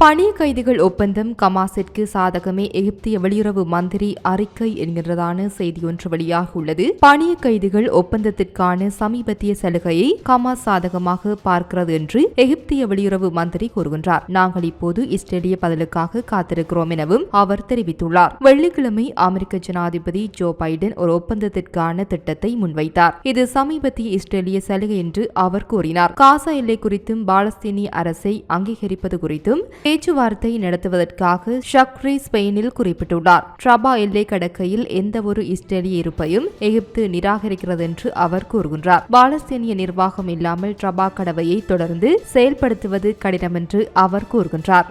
பணிய கைதிகள் ஒப்பந்தம் கமாஸிற்கு சாதகமே எகிப்திய வெளியுறவு மந்திரி அறிக்கை என்கின்றதான செய்தி ஒன்று வெளியாக உள்ளது பணிய கைதிகள் ஒப்பந்தத்திற்கான சமீபத்திய சலுகையை கமாஸ் சாதகமாக பார்க்கிறது என்று எகிப்திய வெளியுறவு மந்திரி கூறுகின்றார். நாங்கள் இப்போது இஸ்ரேலிய பதிலுக்காக காத்திருக்கிறோம் எனவும் அவர் தெரிவித்துள்ளார். வெள்ளிக்கிழமை அமெரிக்க ஜனாதிபதி ஜோ பைடன் ஒரு ஒப்பந்தத்திற்கான திட்டத்தை முன்வைத்தார். இது சமீபத்திய இஸ்ரேலிய சலுகை என்று அவர் கூறினார். காசா எல்லை குறித்தும் பாலஸ்தீனிய அரசை அங்கீகரிப்பது குறித்தும் பேச்சுவார்த்தை நடத்துவதற்காக ஷக்ரி ஸ்பெயினில் குறிப்பிட்டுள்ளார். ட்ரபா எல்லை கடக்கையில் எந்த ஒரு இஸ்ரேலிய இருப்பையும் எகிப்து நிராகரிக்கிறது என்று அவர் கூறுகின்றார். பாலஸ்தீனிய நிர்வாகம் இல்லாமல் ட்ரபா கடவையை தொடர்ந்து செயல்படுத்துவது கடினம் என்று அவர் கூறுகின்றார்.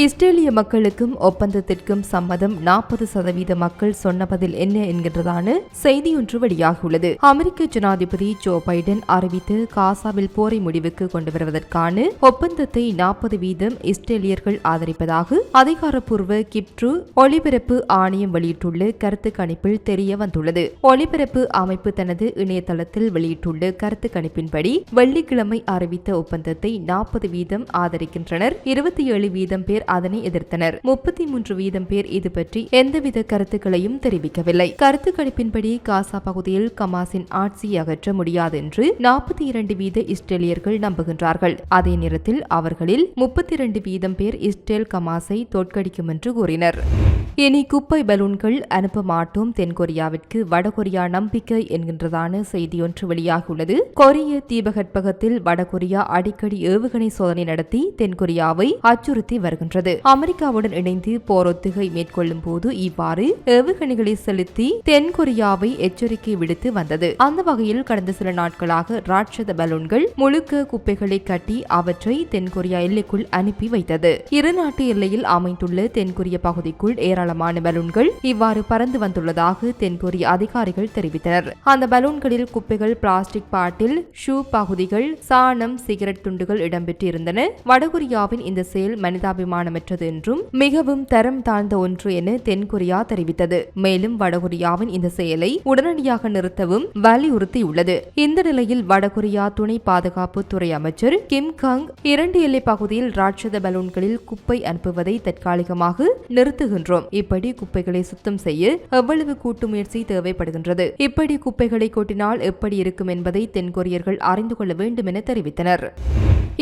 இஸ்ரேலிய மக்களுக்கும் ஒப்பந்தத்திற்கும் சம்மதம் நாற்பது சதவீத மக்கள் சொன்ன பதில் என்ன என்கின்றதான செய்தியொன்று வெளியாகியுள்ளது. அமெரிக்க ஜனாதிபதி ஜோ பைடன் அறிவித்து காசாவில் போரை முடிவுக்கு கொண்டு வருவதற்கான ஒப்பந்தத்தை நாற்பது வீதம் இஸ்ரேலியர்கள் ஆதரிப்பதாக அதிகாரப்பூர்வ கிப்ட்ரு ஒலிபரப்பு ஆணையம் வெளியிட்டுள்ள கருத்து கணிப்பில் தெரிய வந்துள்ளது. ஒலிபரப்பு அமைப்பு தனது இணையதளத்தில் வெளியிட்டுள்ள கருத்து கணிப்பின்படி வெள்ளிக்கிழமை அறிவித்த ஒப்பந்தத்தை நாற்பது வீதம் ஆதரிக்கின்றனர். இருபத்தி ஏழு வீதம் பேர் அதனை எதிர்த்தனர். முப்பத்தி மூன்று வீதம் பேர் இது பற்றி எந்தவித கருத்துக்களையும் தெரிவிக்கவில்லை. கருத்து கணிப்பின்படி காசா பகுதியில் கமாஸின் ஆட்சியை அகற்ற முடியாது என்று நாற்பத்தி இரண்டு வீத இஸ்ரேலியர்கள் நம்புகின்றார்கள். அதே நேரத்தில் அவர்களில் முப்பத்தி இரண்டு வீதம் பேர் இஸ்ரேல் கமாஸை தோற்கடிக்கும் என்று கூறினர். இனி குப்பை பலூன்கள் அனுப்ப மாட்டோம். தென்கொரியாவிற்கு வடகொரியா நம்பிக்கை என்கின்றதான செய்தியொன்று வெளியாகியுள்ளது. கொரிய தீபகற்பகத்தில் வடகொரியா அடிக்கடி ஏவுகணை சோதனை நடத்தி தென்கொரியாவை அச்சுறுத்தி வருகின்றது. அமெரிக்காவுடன் இணைந்து போரொத்துகை மேற்கொள்ளும் போது இவ்வாறு ஏவுகணைகளை செலுத்தி தென்கொரியாவை எச்சரிக்கை விடுத்து வந்தது. அந்த வகையில் கடந்த சில நாட்களாக ராட்சத பலூன்கள் முழுக்க குப்பைகளை கட்டி அவற்றை தென்கொரியா எல்லைக்குள் அனுப்பி வைத்தது. இரு நாட்டு எல்லையில் அமைந்துள்ள தென்கொரிய பகுதிக்குள் ஏராளமான பலூன்கள் இவ்வாறு பறந்து வந்துள்ளதாக தென்கொரிய அதிகாரிகள் தெரிவித்தனர். அந்த பலூன்களில் குப்பைகள் பிளாஸ்டிக் பாட்டில் ஷூ பகுதிகள் சாணம் சிகரெட் துண்டுகள் இடம்பெற்றிருந்தன. வடகொரியாவின் இந்த செயல் மனிதாபிமானமற்றது என்றும் மிகவும் தரம் தாழ்ந்த ஒன்று என தென்கொரியா தெரிவித்தது. மேலும் வடகொரியாவின் இந்த செயலை உடனடியாக நிறுத்தவும் வலியுறுத்தியுள்ளது. இந்த நிலையில் வடகொரியா துணை பாதுகாப்பு துறை அமைச்சர் கிம் கங் இரண்டு எல்லை பகுதியில் ராட்சத பலூன்களில் குப்பை அனுப்புவதை தற்காலிகமாக நிறுத்துகின்றோம். இப்படி குப்பைகளை சுத்தம் செய்ய எவ்வளவு கூட்டு முயற்சி தேவைப்படுகின்றது. இப்படி குப்பைகளை கொட்டினால் எப்படி இருக்கும் என்பதை தென்கொரியர்கள் அறிந்து கொள்ள வேண்டும் என தெரிவித்தனர்.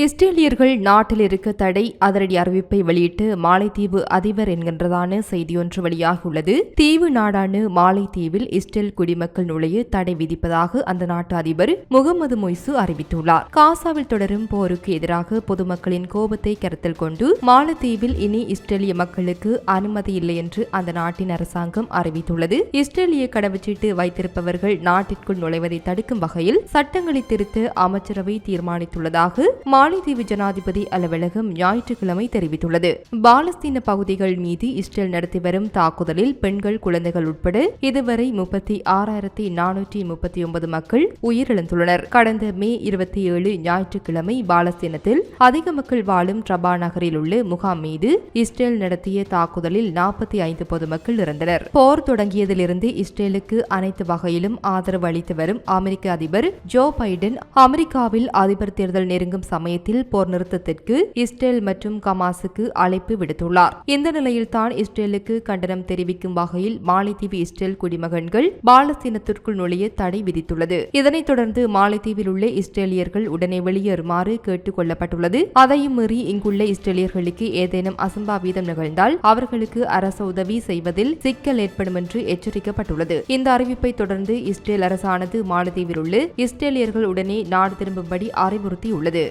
இஸ்ரேலியர்கள் நாட்டில் இருக்க தடை அதிரடி அறிவிப்பை வெளியிட்டு மாலைத்தீவு அதிபர் என்கின்றதான செய்தியொன்று வெளியாகியுள்ளது. தீவு நாடான மாலைத்தீவில் இஸ்ரேல் குடிமக்கள் நுழைய தடை விதிப்பதாக அந்த நாட்டு அதிபர் முகமது மொய்சு அறிவித்துள்ளார். காசாவில் தொடரும் போருக்கு எதிராக பொதுமக்களின் கோபத்தை கருத்தில் கொண்டு மாலத்தீவில் இனி இஸ்ரேலிய மக்களுக்கு அனுமதி இல்லை என்று அந்த நாட்டின் அரசாங்கம் அறிவித்துள்ளது. இஸ்ரேலிய கடவுச்சீட்டு வைத்திருப்பவர்கள் நாட்டிற்குள் நுழைவதை தடுக்கும் வகையில் சட்டங்களை திருத்த அமைச்சரவை தீர்மானித்துள்ளதாக மாலைதீவு ஜனாதிபதி அலுவலகம் ஞாயிற்றுக்கிழமை தெரிவித்துள்ளது. பாலஸ்தீன பகுதிகள் மீது இஸ்ரேல் நடத்தி வரும் தாக்குதலில் பெண்கள் குழந்தைகள் உட்பட இதுவரை முப்பத்தி ஆறாயிரத்தி நானூற்றி முப்பத்தி ஒன்பது மக்கள் உயிரிழந்துள்ளனர். கடந்த மே இருபத்தி ஏழு ஞாயிற்றுக்கிழமை பாலஸ்தீனத்தில் அதிக மக்கள் வாழும் ட்ரபா நகரில் உள்ள முகாம் மீது இஸ்ரேல் நடத்திய தாக்குதலில் நாற்பத்தி ஐந்து பொதுமக்கள் இறந்தனர். போர் தொடங்கியதிலிருந்து இஸ்ரேலுக்கு அனைத்து வகையிலும் ஆதரவு அளித்து வரும் அமெரிக்க அதிபர் ஜோ பைடன் அமெரிக்காவில் அதிபர் தேர்தல் நெருங்கும் சமயத்தில் போர் நிறுத்தத்திற்கு இஸ்ரேல் மற்றும் கமாஸுக்கு அழைப்பு விடுத்துள்ளார். இந்த நிலையில்தான் இஸ்ரேலுக்கு கண்டனம் தெரிவிக்கும் வகையில் மாலைத்தீவு இஸ்ரேல் குடிமகன்கள் பாலஸ்தீனத்திற்குள் நுழைய தடை விதித்துள்ளது. இதனைத் தொடர்ந்து மாலைத்தீவில் உள்ள இஸ்ரேலியர்கள் உடனே வெளியேறுமாறு கேட்டுக் கொள்ளப்பட்டுள்ளது. அதையும் மீறி இங்குள்ள இஸ்ரேலியர்களுக்கு ஏதேனும் அசம்பாவிதம் நிகழ்ந்தால் அவர்களுக்கு அரசு உதவி செய்வதில் சிக்கல் ஏற்படும் என்று எச்சரிக்கப்பட்டுள்ளது. இந்த அறிவிப்பை தொடர்ந்து இஸ்ரேல் அரசானது மாலத்தீவில் உள்ள இஸ்ரேலியர்கள் உடனே நாடு திரும்பும்படி அறிவுறுத்தியுள்ளது.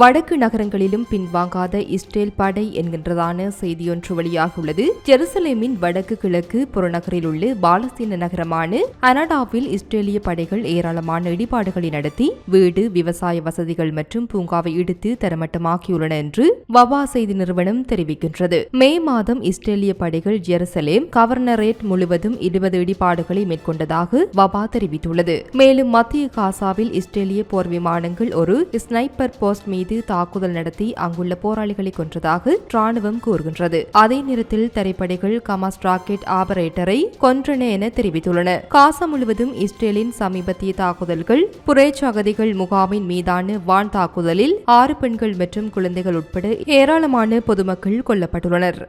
வடக்கு நகரங்களிலும் பின்வாங்காத இஸ்ரேல் படை என்கின்றதான செய்தியொன்று வெளியாகியுள்ளது. ஜெருசலேமின் வடக்கு கிழக்கு புறநகரில் உள்ள பாலஸ்தீன நகரமான அனடாவில் இஸ்ரேலிய படைகள் ஏராளமான இடிபாடுகளை நடத்தி வீடு விவசாய வசதிகள் மற்றும் பூங்காவை இடித்து தரமட்டமாக்கியுள்ளன என்று வவா செய்தி நிறுவனம் தெரிவிக்கின்றது. மே மாதம் இஸ்ரேலிய படைகள் ஜெருசலேம் கவர்னரேட் முழுவதும் இருபது இடிபாடுகளை மேற்கொண்டதாக வபா தெரிவித்துள்ளது. மேலும் மத்திய காசாவில் இஸ்ரேலிய போர் விமானங்கள் ஒரு ஸ்னைப்பர் போஸ்ட் மீது மீது தாக்குதல் நடத்தி அங்குள்ள போராளிகளை கொன்றதாக ராணுவம் கூறுகின்றது. அதே நேரத்தில் தரைப்படைகள் கமாஸ் ராக்கெட் ஆபரேட்டரை கொன்றன என தெரிவித்துள்ளன. காசா முழுவதும் இஸ்ரேலின் சமீபத்திய தாக்குதல்கள் புரேச் அகதிகள் முகாமின் மீதான வான் தாக்குதலில் ஆறு பெண்கள் மற்றும் குழந்தைகள் உட்பட ஏராளமான பொதுமக்கள் கொல்லப்பட்டுள்ளனர்.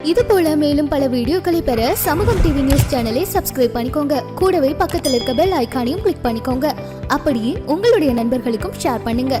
இது போல மேலும் பல வீடியோக்களை பெற சமூகம் டிவி நியூஸ் சேனலை சப்ஸ்கிரைப் பண்ணிக்கோங்க. கூடவே பக்கத்தில் இருக்க பெல் ஐகானையும் கிளிக் பண்ணிக்கோங்க. அப்படியே உங்களுடைய நண்பர்களுக்கும் ஷேர் பண்ணுங்க.